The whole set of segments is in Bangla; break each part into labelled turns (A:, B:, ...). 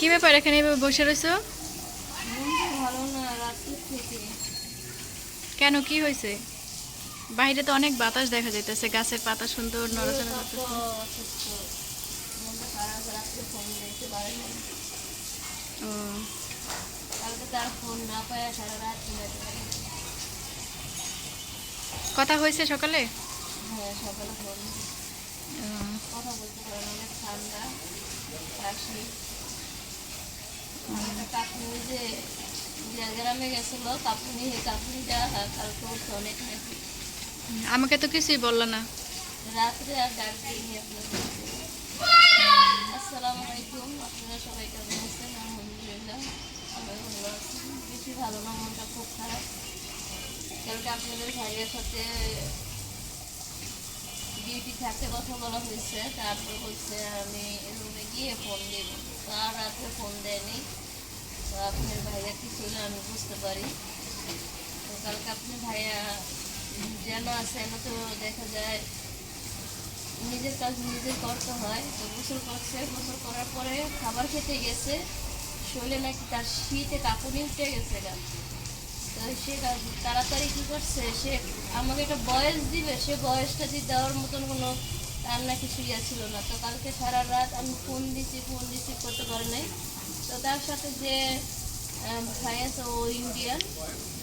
A: কি ব্যাপার, এখানে বসে রয়েছো কেন, কি হয়েছে? বাইরে তো অনেক বাতাস দেখা যাইতেছে, গাছের পাতা সুন্দর নড়াচড়া। কথা হয়েছে সকালে
B: হ্যাঁ কথা বলতে ঠান্ডা কাকুনি যে যে গ্রামে গেছিল কাপুনি সেই কাপুনিটা কালকে উঠছে অনেক নাকি
A: আমাকে তো কিছুই বলল না।
B: রাত্রে আর ডাক দিইনি আপনাদের আসসালামু আলাইকুম আপনারা সবাই কেমন আছেন? আলহামদুলিল্লাহ আমি ভালো আছি। বেশি ভালো না মনটা খুব খারাপ। কালকে আপনাদের ভাইয়ের সাথে ডিউটি থাকতে কথা বলা হয়েছে তারপর বলছে আমি রুমে গিয়ে ফোন দেব। তো আর রাত্রে ফোন দেয়নি। আপনার ভাইয়া কি ছিল আমি বুঝতে পারি। তো কালকে আপনি ভাইয়া যেন আছে তো দেখা যায় নিজের কাজ নিজে করতে হয়। তো গোসল করছে, গোসল করার পরে খাবার খেতে গেছে। শরীরে নাকি তার শীতে কাঁপুনি উঠে গেছে গা। তো সে তাড়াতাড়ি কী করছে, সে আমাকে একটা বয়স দিবে, সে বয়সটা দিয়ে দেওয়ার মতন কোনো তার না কিছু ইয়ে ছিল না। তো কালকে সারা রাত আমি ফোন দিছি, ফোন রিসিভ করতে পারি নাই। তো তার সাথে যে ভাই আছে, ও ইন্ডিয়ান।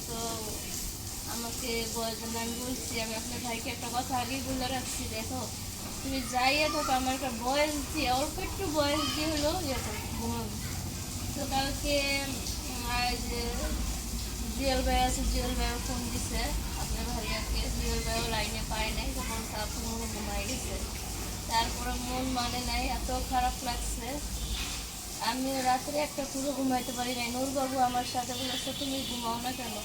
B: তো আমাকে বয়স আমি বলছি, আমি আপনার ভাইকে একটা কথা আগেই বলে রাখছি, দেখো, তুমি যাই থাকো, আমার একটা বয়স দিয়ে, অল্প একটু বয়স দিয়ে হলো ইয়ে তো কালকে আজ জিয়াল ভাই আছে জিয়াল ভাই ফোন দিছে, আপনার ভাইয়াকে জিয়াল ভাইও লাইনে পায় নাই, তো বলছে, আপনি মনে ঘুমাই গেছে তারপরে মন মানে নাই, এত খারাপ লাগছে। আমি রাত্রে একটা পুরো ঘুমাইতে পারি নাই। নূরবাবু আমার সাথে বলেছে তুমি ঘুমাও না কেন?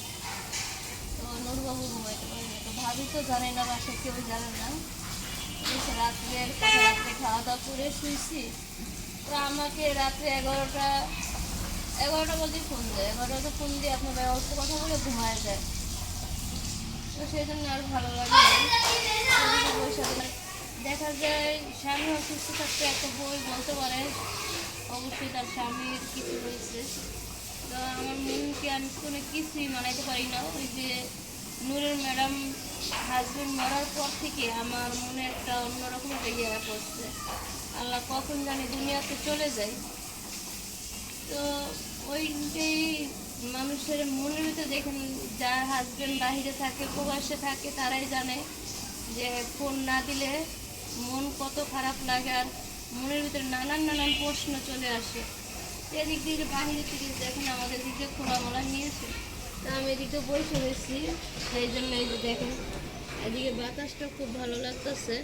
B: তো নূরবাবু ঘুমাইতে পারি না তো ভাবি তো জানে না, বাসায় কেউ জানে না। রাত্রে রাত্রে খাওয়া দাওয়া করে শুয়েছি তো আমাকে রাত্রে এগারোটা এগারোটা বাজে ফোন দেয়। এগারোটা ফোন দিয়ে আপনার অল্প কথা বলে ঘুমায় যায়। তো সেই জন্য আর ভালো লাগে। দেখা যায়, স্বামী অসুস্থ থাকতে একটা বই বলতে পারে। অবশ্যই তার স্বামীর কিছু হয়েছে তো আমার মনকে আমি কোনো কিছুই মানাইতে পারি না। ওই যে নূরের ম্যাডাম হাজবেন্ড মরার পর থেকে আমার মনে একটা অন্যরকম ইয়ে পড়ছে। আল্লাহ কখন জানি দুনিয়াতে চলে যায়। তো ওইটাই মানুষের মনের ভিতরে দেখেন, যার হাজবেন্ড বাহিরে থাকে, প্রবাসে থাকে, তারাই জানে যে ফোন না দিলে মন কত খারাপ লাগে আর মনের ভিতরে নানান নানান প্রশ্ন চলে আসে। এদিক দিয়ে বাহিরে থেকে দেখেন আমাদের দিকে খোলামেলা নিয়েছে তা আমি এদিকে বসে রয়েছি। সেই জন্য এই যে দেখেন এদিকে বাতাসটা খুব ভালো লাগতেছে।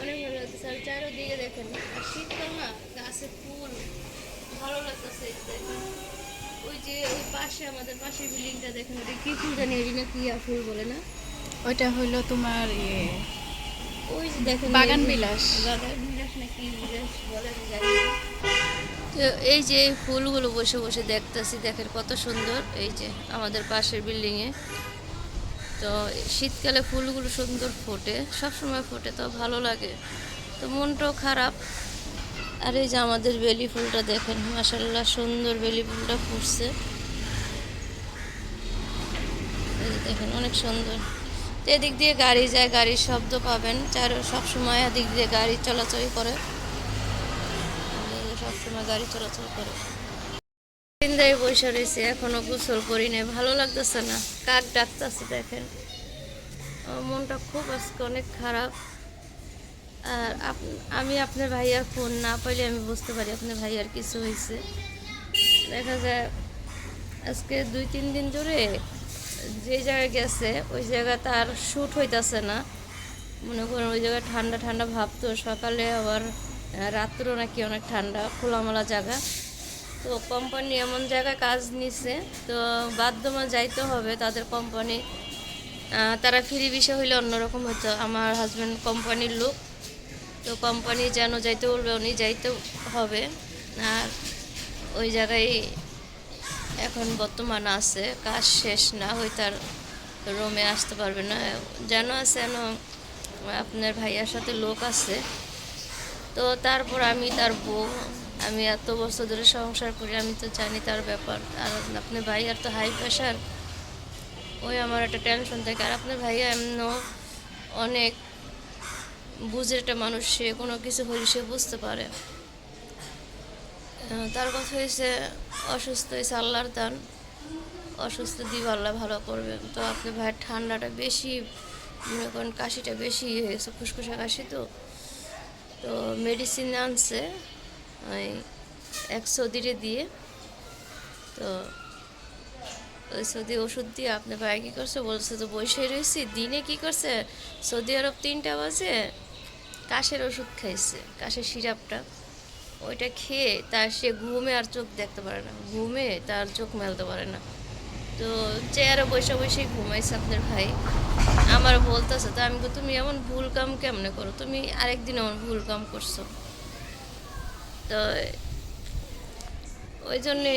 B: অনেক ভালো লাগতেছে। আর চারোদিকে দেখেন আর শীতকাল না গাছে ফুল ভালো লাগতেছে দেখেন। ওই যে ওই পাশে আমাদের পাশের বিল্ডিংটা দেখেন ওটা কি ফুল জানি না কি ফুল বলে না।
A: ওইটা হইল তোমার ইয়ে
B: ওই যে দেখেন
A: বাগান বিলাস।
B: বাগান তো এই যে ফুলগুলো বসে বসে দেখতেছি, দেখেন কত সুন্দর। এই যে আমাদের পাশের বিল্ডিংয়ে তো শীতকালে ফুলগুলো সুন্দর ফোটে, সবসময় ফোটে, তো ভালো লাগে। তো মনটাও খারাপ। আর এই যে আমাদের বেলি ফুলটা দেখেন মাসাল্লাহ সুন্দর বেলি ফুলটা ফুটছে। দেখেন, অনেক সুন্দর। তো এদিক দিয়ে গাড়ি যায়, গাড়ির শব্দ পাবেন। চার সবসময় এদিক দিয়ে গাড়ি চলাচল করে। সবসময় গাড়ি চলাচল করে। চিন্তায় বসে রয়েছে, এখনও গোসল করি নাই। ভালো লাগতেছে না, কাক ডাকতেছে দেখেন। মনটা খুব আজকে অনেক খারাপ। আর আমি আপনার ভাইয়ার ফোন না পাইলে আমি বুঝতে পারি আপনার ভাইয়ার কিছু হয়েছে। দেখা যায় আজকে দুই, তিন দিন ধরে যে জায়গায় গেছে, ওই জায়গা তার শ্যুট হইতাছে না। মনে করেন ওই জায়গায় ঠান্ডা ঠান্ডা ভাবতো সকালে আবার রাত্রেও নাকি অনেক ঠান্ডা, খোলামেলা জায়গা। তো কোম্পানি এমন জায়গায় কাজ নিছে, তো বাধ্যমা যাইতে হবে তাদের কোম্পানি তারা ফ্রি বিষয় হইলে অন্যরকম হতো আমার হাজব্যান্ড কোম্পানির লোক। তো কোম্পানি যেন যাইতে বলবে, উনি যাইতে হবে। আর ওই জায়গায় এখন বর্তমান আছে, কাজ শেষ না হই তার রোমে আসতে পারবে না। যেন আছে যেন আপনার ভাইয়ার সাথে লোক আছে। তো তারপর আমি তার বউ, আমি এত বছর ধরে সংসার করি, আমি তো জানি তার ব্যাপার। আর আপনার ভাই আর তো হাই প্রেশার ওই আমার একটা টেনশন থাকে। আর আপনার ভাই এমনও অনেক বুঝে একটা মানুষ, সে কোনো কিছু হলে সে বুঝতে পারে। তার কথা হয়েছে অসুস্থ হয়েছে আল্লাহর দান। অসুস্থ দিব আল্লাহ ভালো করবে তো আপনার ভাইয়ের ঠান্ডাটা বেশি, মনে করেন কাশিটা বেশি হয়েছে গেছে, ফুসফুসা কাশি তো। তো মেডিসিন আনছে, ওই এক দিনে দিয়ে। তো ওই সৌদি ওষুধ দিয়ে আপনার ভাই কী করছে, বলছে তো বসে রয়েছি, দিনে কি করছে, সৌদি আরব তিনটা বাজে, কাশের ওষুধ খাইছে, কাশের সিরাপটা। ওইটা খেয়ে তার সে ঘুমে আর চোখ দেখতে পারে না। ঘুমে তার চোখ মেলতে পারে না। তো চেয়ারে বসে বসে ঘুমাইছে আপনার ভাই। আমার বলতেছে, তো আমি তুমি এমন ভুল কাম কেমনে করো? তুমি আরেকদিন এমন ভুল কাম করছ। তো ওই জন্যে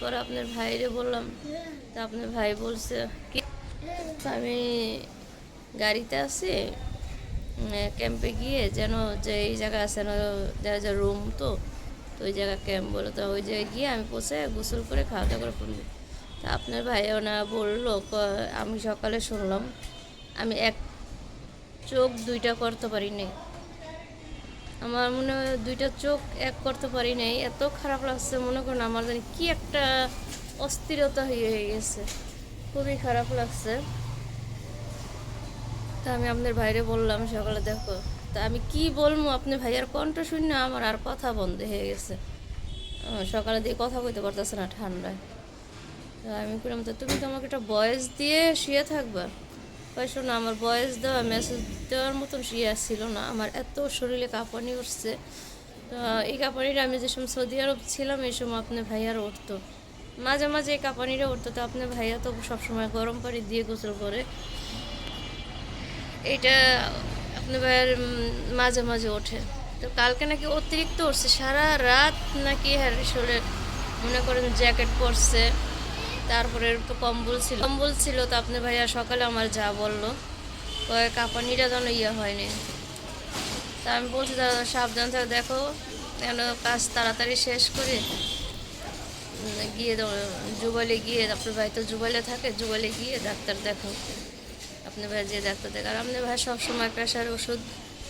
B: পরে আপনার ভাইরে বললাম, তা আপনার ভাই বলছে কি, আমি গাড়িতে আছি ক্যাম্পে গিয়ে যেন যে এই জায়গা আছে না, যারা যা রুম তো তো ওই জায়গা ক্যাম্প বলো। তো ওই জায়গায় গিয়ে আমি বসে গোসল করে খাওয়া দাওয়া করে ফেলব তা আপনার ভাইও না বলল আমি সকালে শুনলাম, আমি এক চোখ দুইটা করতে পারি নাই। আমার মনে হয় দুইটা চোখ এক করতে পারি নাই। এত খারাপ লাগছে, মনে করেন আমার জানি কি একটা অস্থিরতা হয়ে গেছে। খুবই খারাপ লাগছে। তা আমি আপনার ভাইরে বললাম সকালে, দেখো, তা আমি কি বলব আপনার ভাইয়ার কণ্ঠ শুনে আমার আর কথা বন্ধ হয়ে গেছে। সকালে দিয়ে কথা কইতে পারতেছে না ঠান্ডায়। তা আমি বললাম তো তুমি তো আমাকে একটা বয়স দিয়ে শুয়ে থাকবা? কয়, শোনো, আমার বয়স দেওয়া মেসেজ দেওয়ার মতন শুয়ে ছিল না। আমার এত শরীরে কাঁপানি উঠছে। এই কাঁপানিটা আমি যে সময় সৌদি আরব ছিলাম, এই সময় আপনার ভাইয়ার উঠতো। মাঝে মাঝে এই কাঁপানিটা উঠতো। তো আপনার ভাইয়া তো সবসময় গরম পানি দিয়ে গোসল করে। এটা আপনার মাঝে মাঝে ওঠে। তো কালকে নাকি অতিরিক্ত উঠছে। সারা রাত নাকি হ্যাঁ শরীরে মনে করেন জ্যাকেট পরছে, তারপরে কম্বল ছিল। কম্বল ছিল তো আপনি ভাইয়া সকালে আমার যা বলল কয়ে কাঁপানিটা যেন ইয়ে হয়নি। তা আমি বলছি, দাদা, সাবধান থাক, দেখো কেন কাজ তাড়াতাড়ি শেষ করে। গিয়ে দাও- গিয়ে, আপনার ভাই তো জুবাইলে থাকে, জুবাইলে গিয়ে ডাক্তার দেখো আপনার ভাই যে ডাক্তার দেখে, আর আপনার ভাই সবসময় প্রেশার ওষুধ,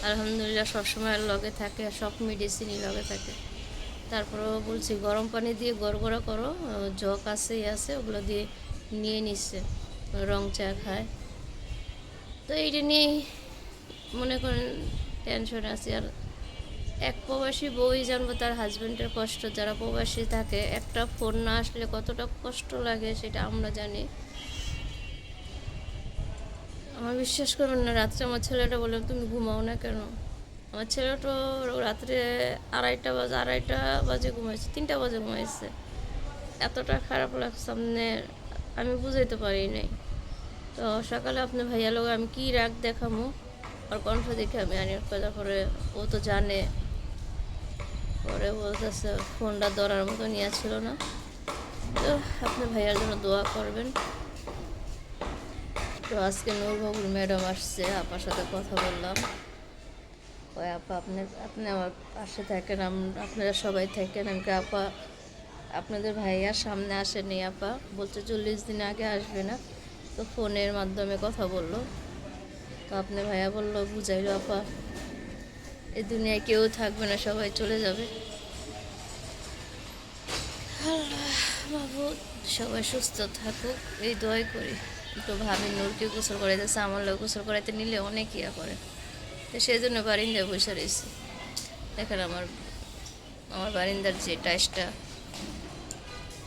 B: আলহামদুলিল্লাহ সবসময় লগে থাকে সব মেডিসিনই লগে থাকে। তারপরেও বলছি, গরম পানি দিয়ে গড়গড়া করো জগ আছে ই আছে, ওগুলো দিয়ে নিয়ে নিচ্ছে, রং চা খায়। তো এইটা নিয়েই মনে করেন টেনশন আছে, আর এক প্রবাসী বউই জানব তার হাজব্যান্ডের কষ্ট, যারা প্রবাসী থাকে, একটা ফোন না আসলে কতটা কষ্ট লাগে সেটা আমরা জানি। আমার বিশ্বাস করবেন না, রাত্রে আমার ছেলেটা বললাম তুমি ঘুমাও না কেন? আমার ছেলেটা রাত্রে আড়াইটা বাজে আড়াইটা বাজে ঘুমাইছে, তিনটা বাজে ঘুমাইছে। এতটা খারাপ লাগছে সামনে, আমি বুঝাইতে পারি নাই। তো সকালে আপনার ভাইয়া লোক আমি কি রাগ দেখামো? আর কণ্ঠ দেখে আমি আনি তারপরে ও তো জানে। পরে বলতেছে, ফোনটা ধরার মতো নিয়ে ছিল না। তো আপনার ভাইয়ার জন্য দোয়া করবেন। তো আজকে নূরবাবুর ম্যাডাম আসছে আপার সাথে কথা বললাম। ওই আপা আপনি আপনি আমার পাশে থাকেন আপনারা সবাই থাকেন। আমি কই, আপা আপনাদের ভাইয়া সামনে আসেনি আপা বলছে চল্লিশ দিন আগে আসবে না তো ফোনের মাধ্যমে কথা বলল। তো আপনার ভাইয়া বলল বুঝাইলো আপা এই দুনিয়ায় কেউ থাকবে না সবাই চলে যাবে। বাবু সবাই সুস্থ থাকুক এই দোয়াই করি। তো ভাবি নূরকে গোসল করাইতেছে আমার লোক গোসল করাইতে নিলে অনেক ইয়া করে। তো সেই জন্য বারিন্দায় বসে রয়েছে দেখেন আমার আমার বারিন্দার যে টাইসটা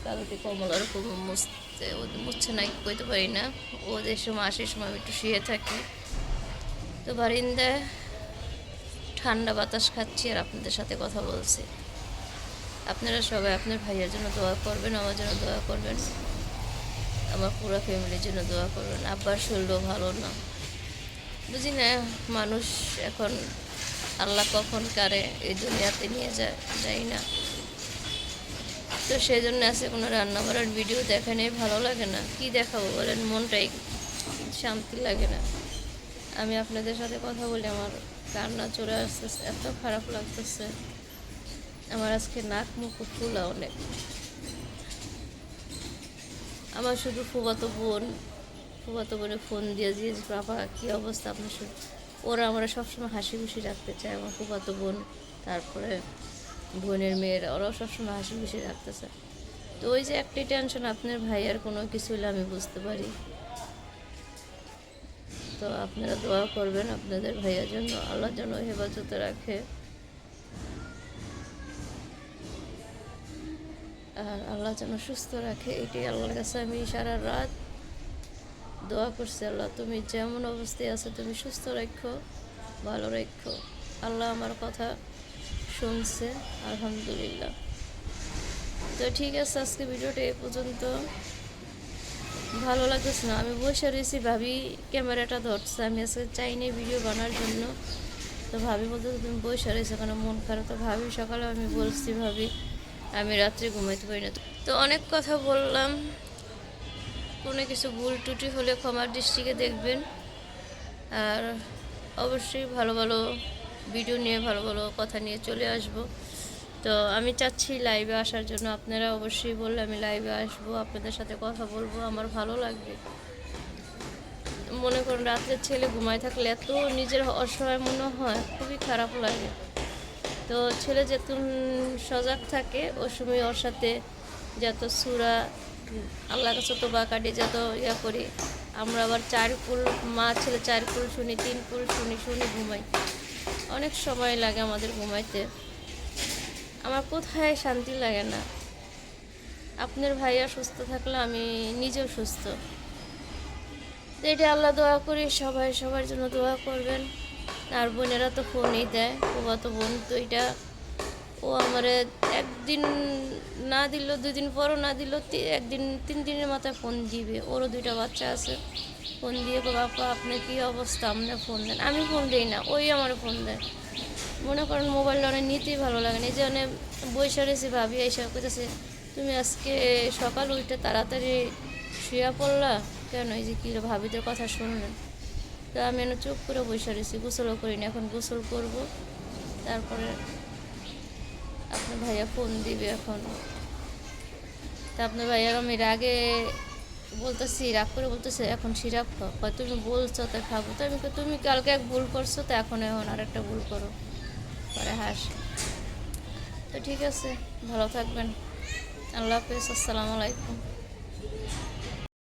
B: কালকে কমলার খুব মুছতে মুছছে না, কইতে পারি না। ও যে সময় আসে, সময় আমি একটু শুয়ে থাকি। তো বারিন্দায় ঠান্ডা বাতাস খাচ্ছি আর আপনাদের সাথে কথা বলছি। আপনারা সবাই আপনার ভাইয়ের জন্য দোয়া করবেন, আমার জন্য দোয়া করবেন। আমার পুরো ফ্যামিলির জন্য দোয়া করবেন। আব্বার শরীরও ভালো না। বুঝি না, মানুষ এখন আল্লাহ কখন কারে এই দুনিয়াতে নিয়ে যায়, যাই না। তো সেই জন্য আছে কোনো রান্না বাড়ার ভিডিও দেখা নেই, ভালো লাগে না। কি দেখাবো বলেন, মনটাই শান্তি লাগে না। আমি আপনাদের সাথে কথা বলি, আমার কান্না চলে আসতেছে, এত খারাপ লাগতেছে। আমার আজকে নাক মুখ ফুলা অনেক। আমার শুধু ফুবাতো বোন ফুবাতো বোনে ফোন দিয়ে দিয়ে বাবা, কী অবস্থা আপনার শুধু ওরা আমরা সবসময় হাসি খুশি রাখতে চায় আমার ফুবাতো বোন, তারপরে বোনের মেয়েরা, ওরাও সবসময় হাসি খুশি রাখতে চায়। তো ওই যে একটাই টেনশন আপনার ভাইয়ার কোনো কিছু হলে আমি বুঝতে পারি। তো আপনারা দোয়া করবেন আপনাদের ভাইয়ার জন্য আল্লাহ যেন হেফাজতে রাখে। আর আল্লাহ যেন সুস্থ রাখে, এটাই আল্লাহর কাছে আমি সারা রাত দোয়া করছি। আল্লাহ, তুমি যেমন অবস্থায় আছো, তুমি সুস্থ রাখো, ভালো রাখো। আল্লাহ আমার কথা শুনছে, আলহামদুলিল্লাহ। তো ঠিক আছে, আজকে ভিডিওটা এ পর্যন্ত। ভালো লাগতেছে না, আমি বসে রয়েছি, ভাবি ক্যামেরাটা ধরছে, আমি আজকে চাইনি ভিডিও বানার জন্য। তো ভাবি বলতে তুমি বসে রয়েছে কারণ মন খারাপ। তো ভাবি সকালে আমি বলছি, ভাবি আমি রাত্রে ঘুমাইতে পারি না। তো অনেক কথা বললাম। কোনো কিছু ভুল টুটি হলে ক্ষমার দৃষ্টিকে দেখবেন। আর অবশ্যই ভালো ভালো ভিডিও নিয়ে, ভালো ভালো কথা নিয়ে চলে আসব। তো আমি চাচ্ছি লাইভে আসার জন্য। আপনারা অবশ্যই বললে আমি লাইভে আসব। আপনাদের সাথে কথা বলব। আমার ভালো লাগবে। মনে করুন, রাত্রে ছেলে ঘুমায় থাকলে এত নিজের অসহায় মনে হয়, খুবই খারাপ লাগে। তো ছেলে যেতুন সজাগ থাকে, ওই সময় ওর সাথে যত সুরা আল্লাহ কাছে তো বা কাটি যত ইয়া করি, আমরা আবার চার কুল, মা, ছেলে চার কুল শুনি, তিন কুল শুনি শুনি ঘুমাই। অনেক সময় লাগে আমাদের ঘুমাইতে। আমার কোথায় শান্তি লাগে না। আপনার ভাইয়া সুস্থ থাকলে আমি নিজেও সুস্থ। এটা আল্লাহ দোয়া করি, সবাই সবার জন্য দোয়া করবেন। আর বোনেরা তো ফোনই দেয় তো বোন, তো এটা ও আমার একদিন না দিল দুই দিন পরও না দিল একদিন, তিন দিনের মাথায় ফোন দিবে। ওরও দুইটা বাচ্চা আছে। ফোন দিয়ে গো বাপা, আপনার কী অবস্থা? আপনার ফোন দেন। আমি ফোন দিই না, ওই আমার ফোন দেয়। মনে করেন মোবাইলটা অনেক নিতেই ভালো লাগে না, এই যে অনেক বৈশা রয়েছি, ভাবি এইসব করতেছে তুমি আজকে সকাল উঠে তাড়াতাড়ি শুয়ে পড়লা? কেন? এই যে কী ভাবিদের কথা শুনলেন। তো আমি এনে চুপ করে বসে রয়েছি গোসলও করিনি, এখন গোসল করব। তারপরে আপনার ভাইয়া ফোন দিবে এখন। তা আপনার ভাইয়ার আমি রাগে বলতেছি, রাগ করে বলতেছে, এখন সিরাপ খাও। কয়, তুমি বলছো, তো খাব। তো আমি তুমি কালকে এক ভুল করছ? তো এখন এখন আর একটা ভুল করো। পরে হাস। তো ঠিক আছে, ভালো থাকবেন। আল্লাহ হাফিজ, আসসালামু আলাইকুম।